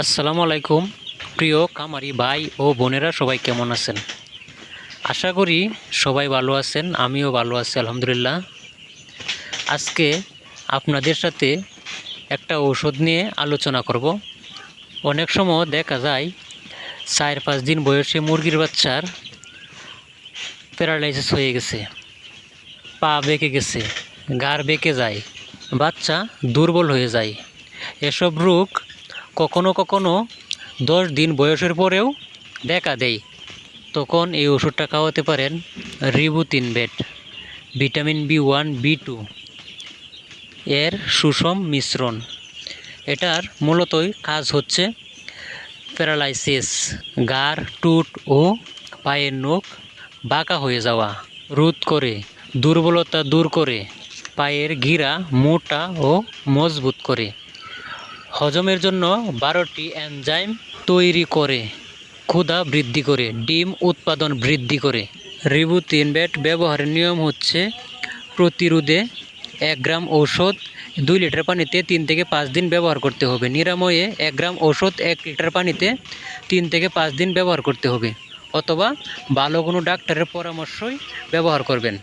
আসসালামু আলাইকুম, প্রিয় কামারি ভাই ও বোনেরা, সবাই কেমন আছেন? আশা করি সবাই ভালো আছেন, আমিও ভালো আছি, আলহামদুলিল্লাহ। আজকে আপনাদের সাথে একটা ঔষধ নিয়ে আলোচনা করব। অনেক সময় দেখা যায়, চার পাঁচ দিন বয়সে মুরগির বাচ্চার প্যারালাইসিস হয়ে গেছে, পা বেঁকে গেছে, গাড় বেঁকে যায়, বাচ্চা দুর্বল হয়ে যায়। এসব রোগ কখনো কখনো দশ দিন বয়সের পরেও দেখা দেয় তখন এই ওষুধটা খাওয়াতে পারেন রিবুতিন bed, vitamin B one, B two. এর সুষম মিশ্রণ। এটার মূলতই কাজ হচ্ছে প্যারালাইসিস, গার, টুট ও পায়ের নখ বাঁকা হয়ে যাওয়া, রোধ করে, দুর্বলতা দূর করে, পায়ের গিরা মোটা ও মজবুত করে। হজমের জন্য বারোটি এনজাইম তৈরি করে। ক্ষুধা বৃদ্ধি করে, ডিম উৎপাদন বৃদ্ধি করে। রিবুতিন ব্যাট ব্যবহারের নিয়ম হচ্ছে প্রতিরোধে এক গ্রাম ঔষধ দুই লিটার পানিতে তিন থেকে পাঁচ দিন ব্যবহার করতে হবে। নিরাময়ে এক গ্রাম ঔষধ এক লিটার পানিতে তিন থেকে পাঁচ দিন ব্যবহার করতে হবে অথবা ভালো কোনো ডাক্তারের পরামর্শই ব্যবহার করবেন।